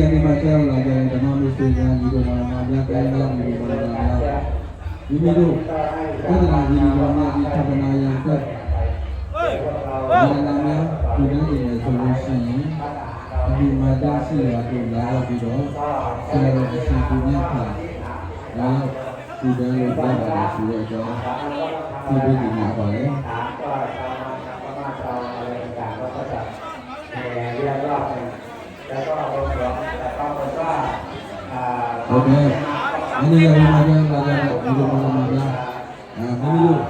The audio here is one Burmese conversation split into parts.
ရနေ့မှာကြောက်လာကြတဲ့ဓမ္မမျိုးစေကံဒီလိုမှမှာမြတ်ကဲများဒီလိုမှလာများမိမိတို့သဒ္ဒနာကြီးဒီလိုမှဒီသဒ္ဒနာယံအတွက်ဘာနာများဒီနေ့ဒီနေ့ဆိုလို့ရှိရင်ဒီမှာတရှိရာကိုလာရောက်ပြီးတော့ဆရာတော်အရှင်ကိုမြတ်ခါလာရောက်ဒီတန်းလို့ပြောတာဆိုတဲ့အကြောင်းဒီလိုဒီမှာပါလေ ဟုတ်ကဲ့အနည်းငယ်မှာပြန်လာကြတော့ဒီလိုမှလာများအဲမိမိတို့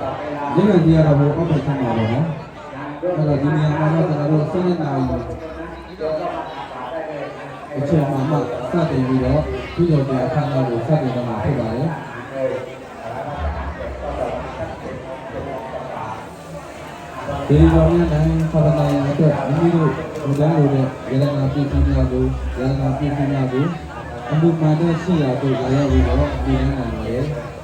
လက်ရည်ကြီးရတော့အောက်ဖက်ဆန်းပါတော့နော်အဲ့တော့ဒီနေရာမှာတော့ကျွန်တော်တို့စိတ်နဲ့နာယူအချိန်မှမှစတင်ပြီးတော့ဒီလိုတဲ့အခမ်းအနားကိုစတင်တော့မှာဖြစ်ပါတယ်ဒီလိုမျိုးတိုင်းဖလာတိုင်းအတွက်မိမိတို့ဒီကံလိုတဲ့ရတနာပြည်ပြည်များကိုရတနာပြည်ပြည်များကို အမှုမှန်တဲ့ရှိရာကိုလာရောက်ပြီးတော့ဒီနေ့နိုင်ပါရဲ့ห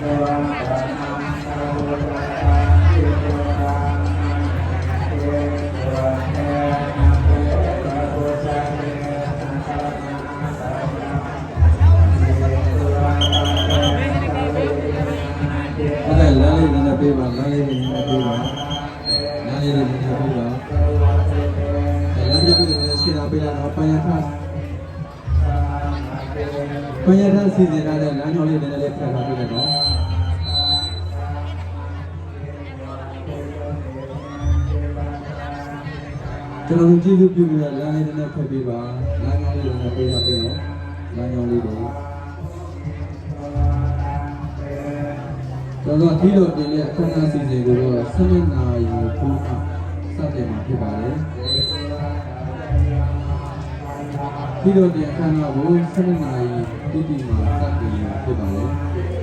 าအဲ့ဒါလမ်းလေးနည်းနည်းပေးပါလမ်းလေးနည်းနည်းပေးပါလမ်းလေးနည်းနည်းပေးပါလမ်းလေးနည်းနည်းရှင်းတာပေးလာတော့ပန်ရထပန်ရထစီစဉ်ထားတဲ့လမ်းကြောင်းလေးနည်းနည်းလေးဖတ်ထားပေးတယ်နော် ကျွန်တော်ကြည့်လို့ပြုပြီးတော့လမ်းလေးနည်းနည်းဖတ်ပေးပါလမ်းကြောင်းလေးနည်းနည်းပေးထားပေးနော်လမ်းကြောင်းလေးတွေကျွန်တော်ဒီလိုတင်တဲ့အခမ်းအနားစီစဉ်ကိုတော့7နာရီခုမှစတင်မှာဖြစ်ပါတယ်ဒီလိုတင်အခမ်းအနားကို7နာရီတိတိမှာစတင်မှာဖြစ်ပါတယ်